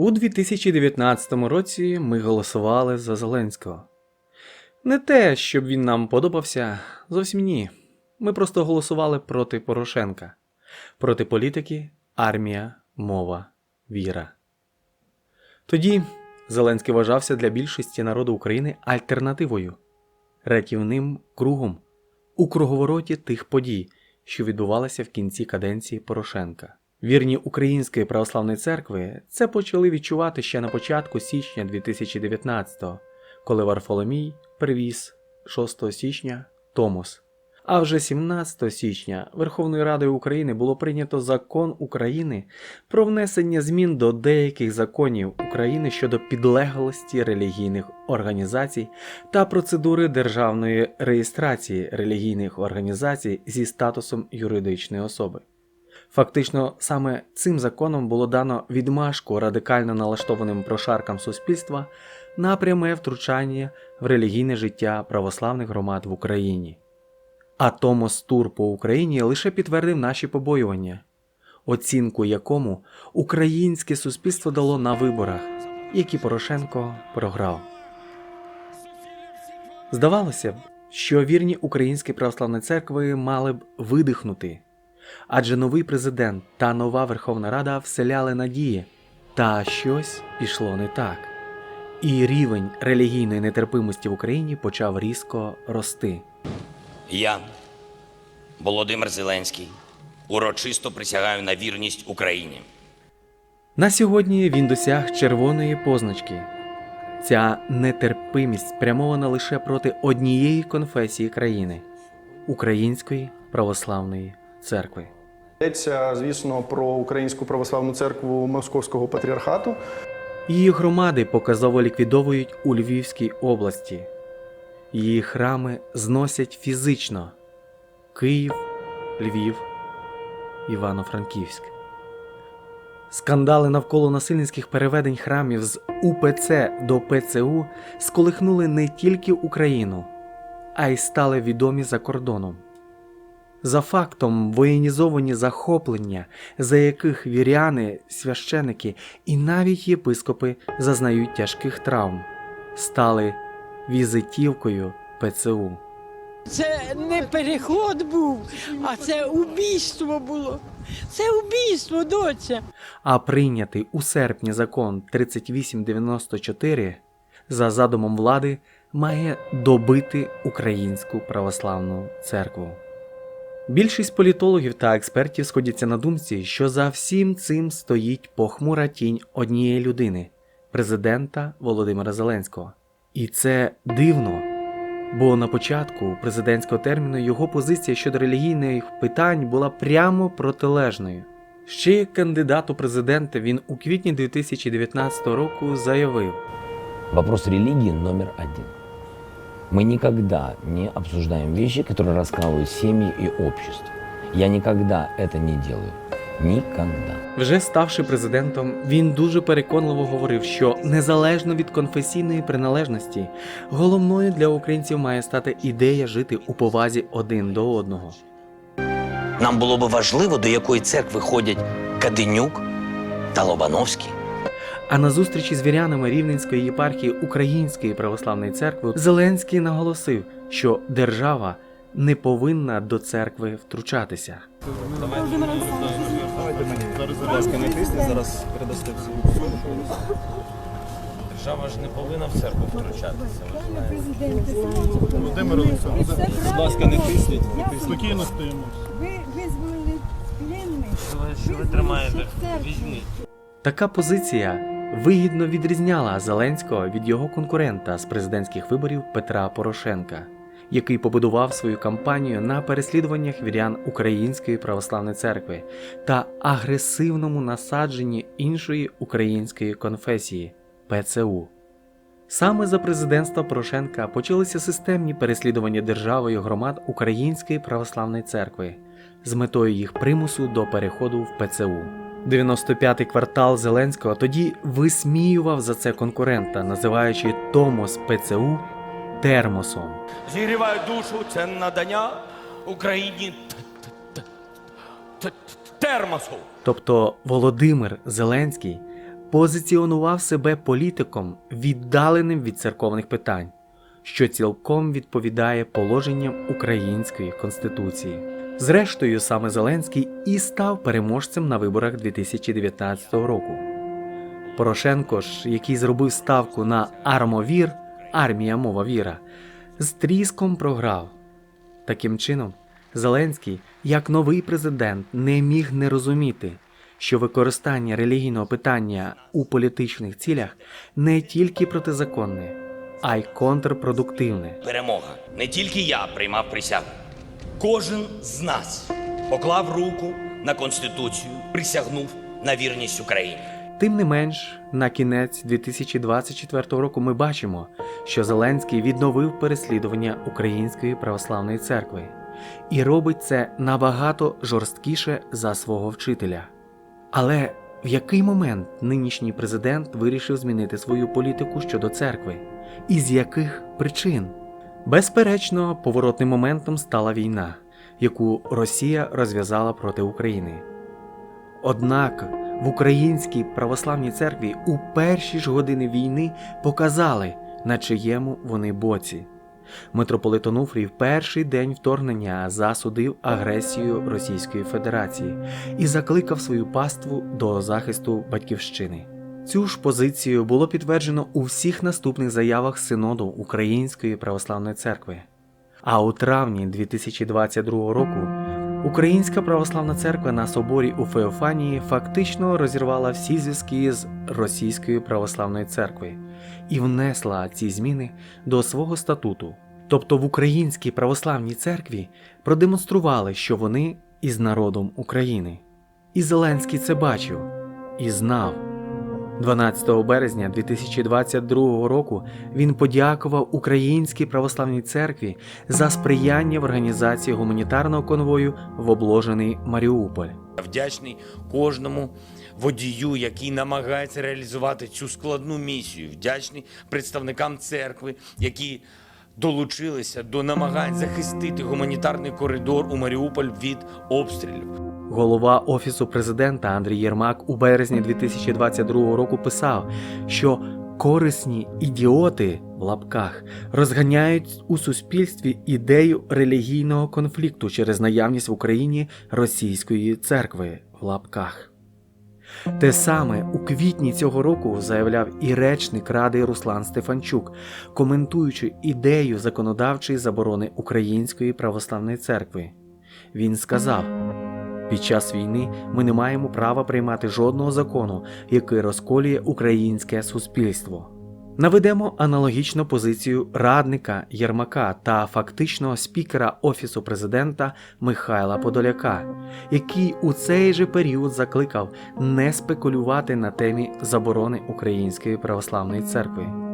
У 2019 році ми голосували за Зеленського. Не те, щоб він нам подобався, зовсім ні. Ми просто голосували проти Порошенка, проти політики, армія, мова, віра. Тоді Зеленський вважався для більшості народу України альтернативою, рятівним кругом у круговороті тих подій, що відбувалися в кінці каденції Порошенка. Вірні Української православної церкви це почали відчувати ще на початку січня 2019-го, коли Варфоломій привіз 6 січня Томос. А вже 17 січня Верховною Радою України було прийнято закон України про внесення змін до деяких законів України щодо підлеглості релігійних організацій та процедури державної реєстрації релігійних організацій зі статусом юридичної особи. Фактично, саме цим законом було дано відмашку радикально налаштованим прошаркам суспільства на пряме втручання в релігійне життя православних громад в Україні. А Томос Тур по Україні лише підтвердив наші побоювання, оцінку якому українське суспільство дало на виборах, які Порошенко програв. Здавалося б, що вірні українські православні церкви мали б видихнути, адже новий президент та нова Верховна Рада вселяли надії, та щось пішло не так. І рівень релігійної нетерпимості в Україні почав різко рости. Я, Володимир Зеленський, урочисто присягаю на вірність Україні. На сьогодні він досяг червоної позначки. Ця нетерпимість спрямована лише проти однієї конфесії країни Української православної церкви. Йдеться, звісно, про Українську православну церкву Московського патріархату. Її громади показово ліквідовують у Львівській області. Її храми зносять фізично Київ, Львів, Івано-Франківськ. Скандали навколо насильницьких переведень храмів з УПЦ до ПЦУ сколихнули не тільки Україну, а й стали відомі за кордоном. За фактом воєнізовані захоплення, за яких віряни, священики і навіть єпископи зазнають тяжких травм, стали візитівкою ПЦУ. Це не переход був, а це убійство було. Це убійство, доця. А прийнятий у серпні закон 3894 за задумом влади має добити Українську православну церкву. Більшість політологів та експертів сходяться на думці, що за всім цим стоїть похмура тінь однієї людини президента Володимира Зеленського. І це дивно, бо на початку президентського терміну його позиція щодо релігійних питань була прямо протилежною. Ще як кандидат у президенти він у квітні 2019 року заявив: Вопрос религии номер один. Мы никогда не обсуждаем вещи, которые раскалывают семьи и общество. Я никогда это не делаю. Никогда. Вже ставши президентом, він дуже переконливо говорив, що незалежно від конфесійної приналежності, головною для українців має стати ідея жити у повазі один до одного. Нам було би важливо, до якої церкви ходять Каденюк та Лобановський. А на зустрічі з вірянами Рівненської єпархії Української православної церкви Зеленський наголосив, що держава не повинна до церкви втручатися. Держава ж не повинна в церкву втручатися. Володимир Олександрович, Будь ласка, не тисніть. спокійно стоїмо. Ви визволили пленних. Що ви тримаєте? Візьміть. Така позиція вигідно відрізняла Зеленського від його конкурента з президентських виборів Петра Порошенка, який побудував свою кампанію на переслідуваннях вірян Української православної церкви та агресивному насадженні іншої української конфесії ПЦУ. Саме за президентства Порошенка почалися системні переслідування державою громад Української православної церкви з метою їх примусу до переходу в ПЦУ. 95-й квартал Зеленського тоді висміював за це конкурента, називаючи Томос ПЦУ термосом. зігріваю душу, це надання Україні термосу. Тобто Володимир Зеленський позиціонував себе політиком, віддаленим від церковних питань, що цілком відповідає положенням української конституції. Зрештою, саме Зеленський і став переможцем на виборах 2019 року. Порошенко ж, який зробив ставку на армовір, армія мова віра, з тріском програв. Таким чином, Зеленський, як новий президент, не міг не розуміти, що використання релігійного питання у політичних цілях не тільки протизаконне, а й контрпродуктивне. Перемога. Не тільки я приймав присягу. Кожен з нас поклав руку на Конституцію, присягнув на вірність Україні. Тим не менш, на кінець 2024 року ми бачимо, що Зеленський відновив переслідування Української православної церкви і робить це набагато жорсткіше за свого вчителя. Але в який момент нинішній президент вирішив змінити свою політику щодо церкви? І з яких причин? Безперечно, поворотним моментом стала війна, яку Росія розв'язала проти України. Однак в Українській православній церкві у перші ж години війни показали, на чиєму вони боці. Митрополит Онуфрій в перший день вторгнення засудив агресію Російської Федерації і закликав свою паству до захисту батьківщини. Цю ж позицію було підтверджено у всіх наступних заявах Синоду Української православної церкви. А у травні 2022 року Українська православна церква на соборі у Феофанії фактично розірвала всі зв'язки з Російською православною церквою і внесла ці зміни до свого статуту. Тобто в Українській православній церкві продемонстрували, що вони із народом України. І Зеленський це бачив і знав. 12 березня 2022 року він подякував Українській православній церкві за сприяння в організації гуманітарного конвою в обложений Маріуполь. Вдячний кожному водію, який намагається реалізувати цю складну місію. Вдячний представникам церкви, які долучилися до намагань захистити гуманітарний коридор у Маріуполь від обстрілів. Голова Офісу президента Андрій Єрмак у березні 2022 року писав, що корисні ідіоти в лапках розганяють у суспільстві ідею релігійного конфлікту через наявність в Україні російської церкви в лапках. Те саме у квітні цього року заявляв і речник Ради Руслан Стефанчук, коментуючи ідею законодавчої заборони Української православної церкви. Він сказав: під час війни ми не маємо права приймати жодного закону, який розколює українське суспільство. Наведемо аналогічну позицію радника Єрмака та фактичного спікера Офісу президента Михайла Подоляка, який у цей же період закликав не спекулювати на темі заборони Української православної церкви.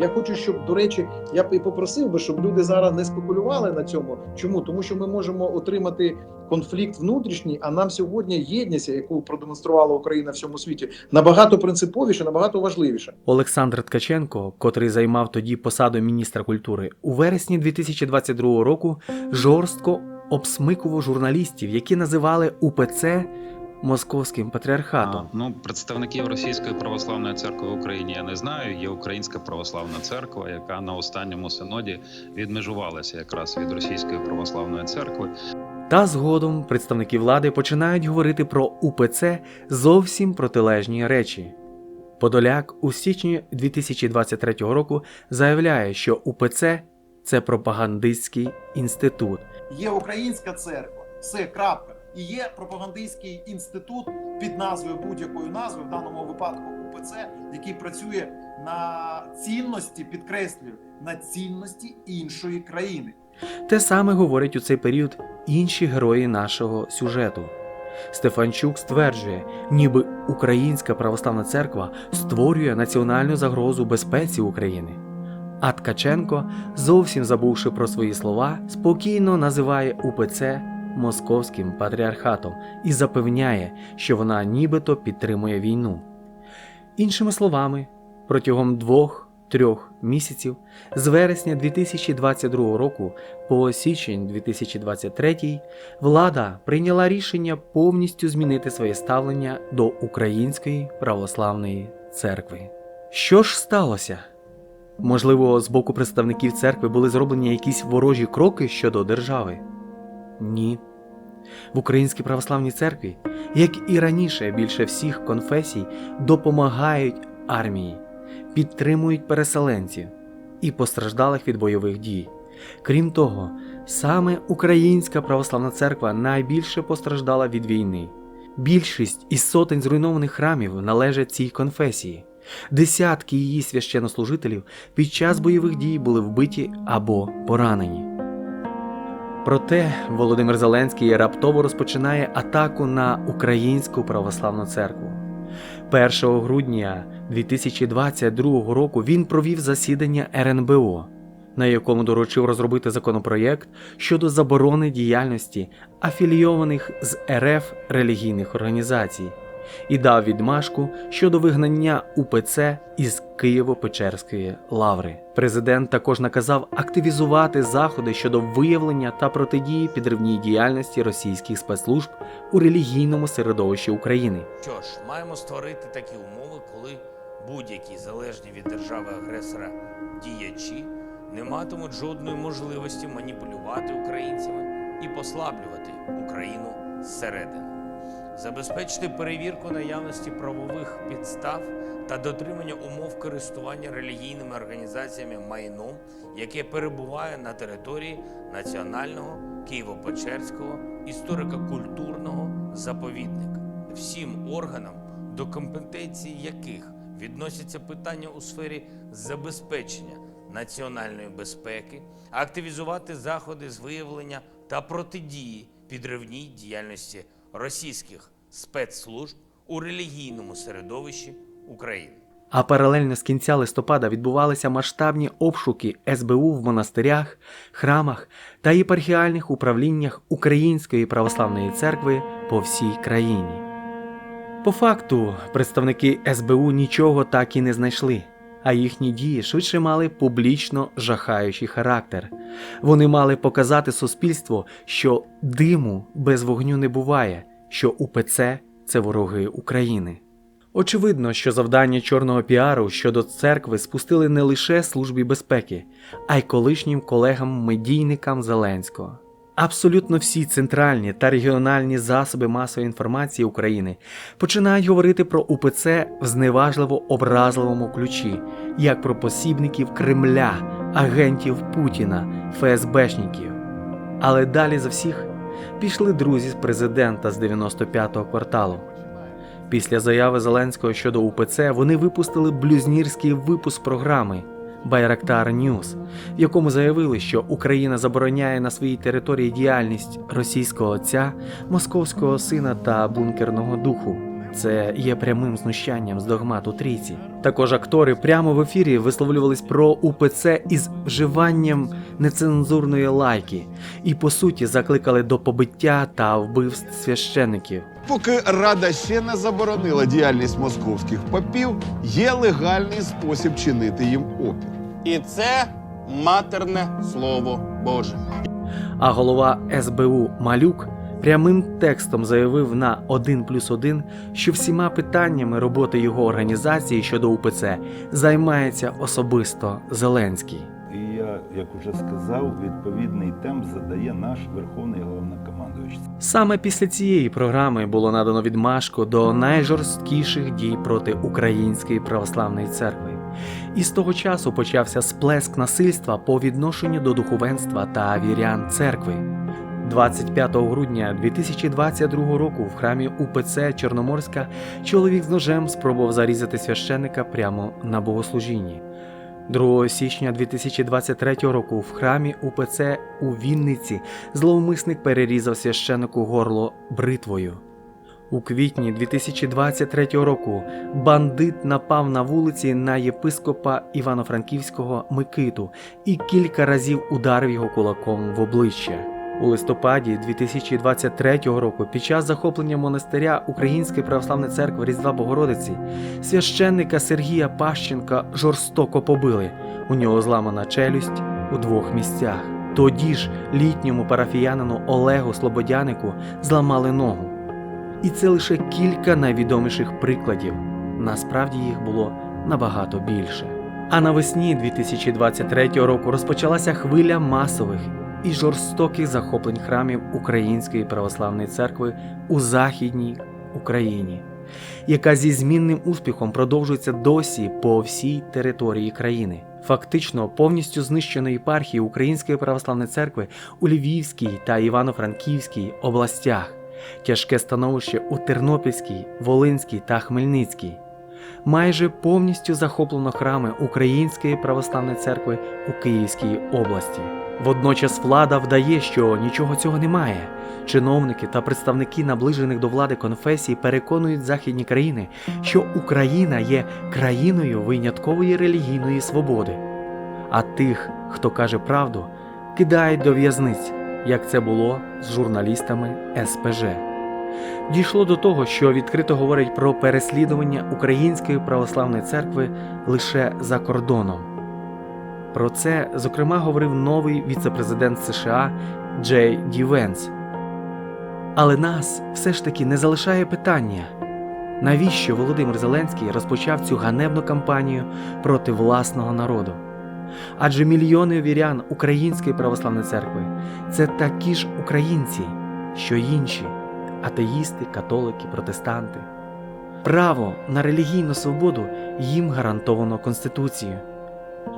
Я хочу, щоб до речі, я б і попросив би, щоб люди зараз не спекулювали на цьому. Чому? Тому що ми можемо отримати конфлікт внутрішній, а нам сьогодні єдність, яку продемонструвала Україна в всьому світі, набагато принциповіше, набагато важливіше. Олександр Ткаченко, котрий займав тоді посаду міністра культури, у вересні 2022 року жорстко обсмикував журналістів, які називали УПЦ московським патріархатом. А, Ну, представників Російської православної церкви в Україні я не знаю. Є Українська православна церква, яка на останньому синоді відмежувалася якраз від Російської православної церкви. Та згодом представники влади починають говорити про УПЦ зовсім протилежні речі. Подоляк у січні 2023 року заявляє, що УПЦ це пропагандистський інститут, Є українська церква, все крапка. І є пропагандистський інститут під назвою будь-якою назвою, в даному випадку УПЦ, який працює на цінності, підкреслюю, на цінності іншої країни. Те саме говорять у цей період інші герої нашого сюжету. Стефанчук стверджує, ніби Українська православна церква створює національну загрозу безпеці України. А Ткаченко, зовсім забувши про свої слова, спокійно називає УПЦ московським патріархатом і запевняє, що вона нібито підтримує війну. Іншими словами, протягом двох трьох місяців з вересня 2022 року по січень 2023 влада прийняла рішення повністю змінити своє ставлення до Української православної церкви. Що ж сталося? Можливо, з боку представників церкви були зроблені якісь ворожі кроки щодо держави? Ні. В Українській православній церкві, як і раніше, більше всіх конфесій допомагають армії, підтримують переселенців і постраждалих від бойових дій. Крім того, саме Українська православна церква найбільше постраждала від війни. Більшість із сотень зруйнованих храмів належать цій конфесії. Десятки її священнослужителів під час бойових дій були вбиті або поранені. Проте Володимир Зеленський раптово розпочинає атаку на Українську православну церкву. 1 грудня 2022 року він провів засідання РНБО, на якому доручив розробити законопроєкт щодо заборони діяльності афілійованих з РФ релігійних організацій і дав відмашку щодо вигнання УПЦ із Києво-Печерської лаври. Президент також наказав активізувати заходи щодо виявлення та протидії підривній діяльності російських спецслужб у релігійному середовищі України. Що ж, маємо створити такі умови, коли будь-які залежні від держави-агресора діячі не матимуть жодної можливості маніпулювати українцями і послаблювати Україну зсередини. Забезпечити перевірку наявності правових підстав та дотримання умов користування релігійними організаціями майном, яке перебуває на території Національного Києво-Печерського історико-культурного заповідника, всім органам, до компетенції яких відносяться питання у сфері забезпечення національної безпеки, активізувати заходи з виявлення та протидії підривній діяльності російських спецслужб у релігійному середовищі України. А паралельно з кінця листопада відбувалися масштабні обшуки СБУ в монастирях, храмах та єпархіальних управліннях Української православної церкви по всій країні. По факту, представники СБУ нічого так і не знайшли, а їхні дії швидше мали публічно жахаючий характер. Вони мали показати суспільству, що диму без вогню не буває, що УПЦ це вороги України. Очевидно, що завдання чорного піару щодо церкви спустили не лише Службі безпеки, а й колишнім колегам-медійникам Зеленського. Абсолютно всі центральні та регіональні засоби масової інформації України починають говорити про УПЦ в зневажливо образливому ключі, як про посібників Кремля, агентів Путіна, ФСБшників. Але далі за всіх пішли друзі з президента з 95-го кварталу. Після заяви Зеленського щодо УПЦ вони випустили блюзнірський випуск програми Байрактар Ньюс, в якому заявили, що Україна забороняє на своїй території діяльність російського отця, московського сина та бункерного духу. Це є прямим знущанням з догмату трійці. Також актори прямо в ефірі висловлювались про УПЦ із вживанням нецензурної лайки і по суті закликали до побиття та вбивств священиків. Поки рада ще не заборонила діяльність московських попів, є легальний спосіб чинити їм опір. І це матерне слово Боже. А голова СБУ Малюк прямим текстом заявив на 1 плюс 1, що всіма питаннями роботи його організації щодо УПЦ займається особисто Зеленський. Як уже сказав, відповідний темп задає наш верховний головнокомандуючий. Саме після цієї програми було надано відмашку до найжорсткіших дій проти Української православної церкви. І з того часу почався сплеск насильства по відношенню до духовенства та вірян церкви. 25 грудня 2022 року в храмі УПЦ Чорноморська чоловік з ножем спробував зарізати священника прямо на богослужінні. 2 січня 2023 року в храмі УПЦ у Вінниці зловмисник перерізав священику горло бритвою. У квітні 2023 року бандит напав на вулиці на єпископа Івано-Франківського Микиту і кілька разів ударив його кулаком в обличчя. У листопаді 2023 року, під час захоплення монастиря Української православної церкви Різдва Богородиці, священника Сергія Пащенка жорстоко побили. У нього зламана челюсть у двох місцях. Тоді ж літньому парафіянину Олегу Слободянику зламали ногу. І це лише кілька найвідоміших прикладів. Насправді їх було набагато більше. А навесні 2023 року розпочалася хвиля масових і жорстоких захоплень храмів Української православної церкви у Західній Україні, яка зі змінним успіхом продовжується досі по всій території країни. Фактично повністю знищено єпархії Української православної церкви у Львівській та Івано-Франківській областях, тяжке становище у Тернопільській, Волинській та Хмельницькій. Майже повністю захоплено храми Української православної церкви у Київській області. Водночас влада вдає, що нічого цього немає. Чиновники та представники наближених до влади конфесій переконують західні країни, що Україна є країною виняткової релігійної свободи. А тих, хто каже правду, кидають до в'язниць, як це було з журналістами СПЖ. Дійшло до того, що відкрито говорять про переслідування Української православної церкви лише за кордоном. Про це, зокрема, говорив новий віцепрезидент США Джей Ді Венс. Але нас все ж таки не залишає питання, навіщо Володимир Зеленський розпочав цю ганебну кампанію проти власного народу? Адже мільйони вірян Української православної церкви це такі ж українці, що й інші атеїсти, католики, протестанти. Право на релігійну свободу їм гарантовано Конституцією.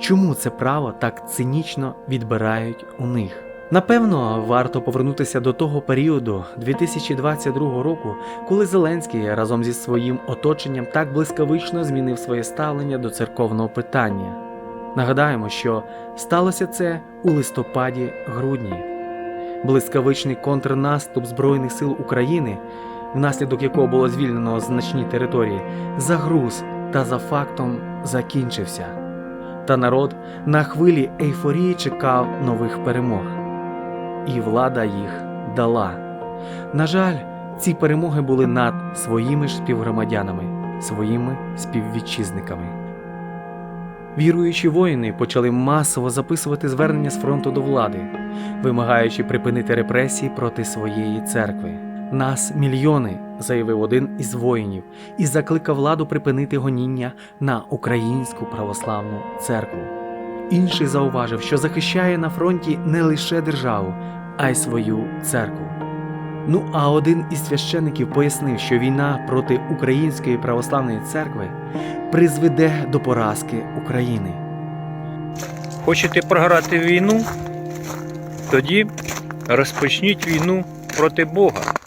Чому це право так цинічно відбирають у них? Напевно, варто повернутися до того періоду 2022 року, коли Зеленський разом зі своїм оточенням так блискавично змінив своє ставлення до церковного питання. Нагадаємо, що сталося це у листопаді-грудні. Блискавичний контрнаступ Збройних сил України, внаслідок якого було звільнено значні території, загруз та за фактом закінчився. Та народ на хвилі ейфорії чекав нових перемог. І влада їх дала. На жаль, ці перемоги були над своїми ж співгромадянами, своїми співвітчизниками. Віруючі воїни почали масово записувати звернення з фронту до влади, вимагаючи припинити репресії проти своєї церкви. Нас мільйони, заявив один із воїнів, і закликав владу припинити гоніння на українську православну церкву. Інший зауважив, що захищає на фронті не лише державу, а й свою церкву. Ну а один із священиків пояснив, що війна проти Української православної церкви призведе до поразки України. Хочете програти війну? Тоді розпочніть війну проти Бога.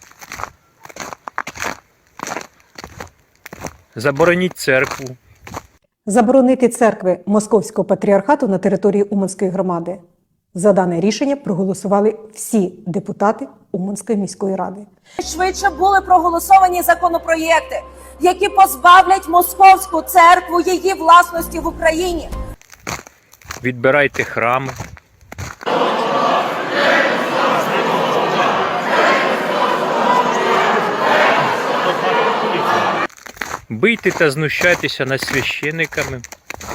Забороніть церкву. Заборонити церкви Московського патріархату на території Уманської громади. За дане рішення проголосували всі депутати Уманської міської ради. Швидше були проголосовані законопроєкти, які позбавлять московську церкву її власності в Україні. Відбирайте храми. Бийте та знущайтеся над священиками.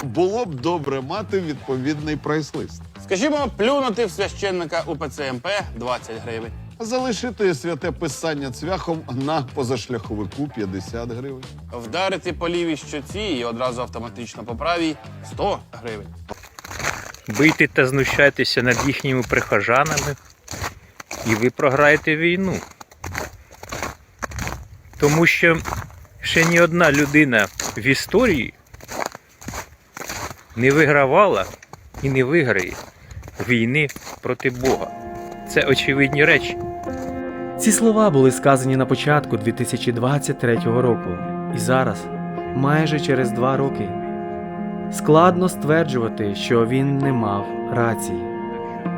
Було б добре мати відповідний прайс-лист. Скажімо, плюнути в священника УПЦ МП 20 гривень. Залишити святе писання цвяхом на позашляховику 50 гривень. Вдарити по лівій щоці і одразу автоматично по правій 100 гривень. Бийте та знущайтеся над їхніми прихожанами, і ви програєте війну. Тому що ще ні одна людина в історії не вигравала і не виграє війни проти Бога. Це очевидні речі. Ці слова були сказані на початку 2023 року, і зараз, майже через два роки, складно стверджувати, що він не мав рації.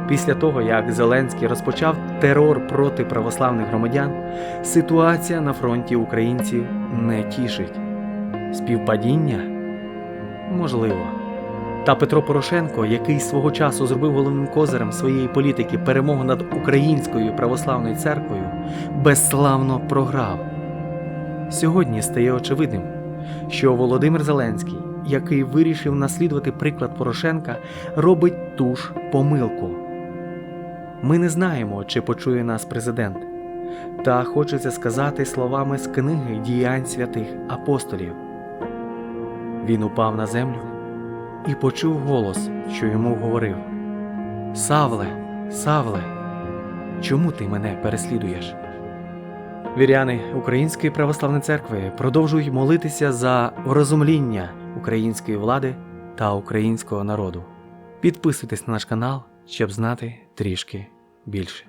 Після того, як Зеленський розпочав терор проти православних громадян, ситуація на фронті українців не тішить. Співпадіння? Можливо. Та Петро Порошенко, який свого часу зробив головним козирем своєї політики перемогу над Українською православною церквою, безславно програв. Сьогодні стає очевидним, що Володимир Зеленський, який вирішив наслідувати приклад Порошенка, робить ту ж помилку. Ми не знаємо, чи почує нас президент. Та хочеться сказати словами з книги діянь святих апостолів. Він упав на землю і почув голос, що йому говорив: Савле, Савле, чому ти мене переслідуєш? Віряни Української православної церкви продовжують молитися за врозумління української влади та українського народу. Підписуйтесь на наш канал, щоб знати трішки більше.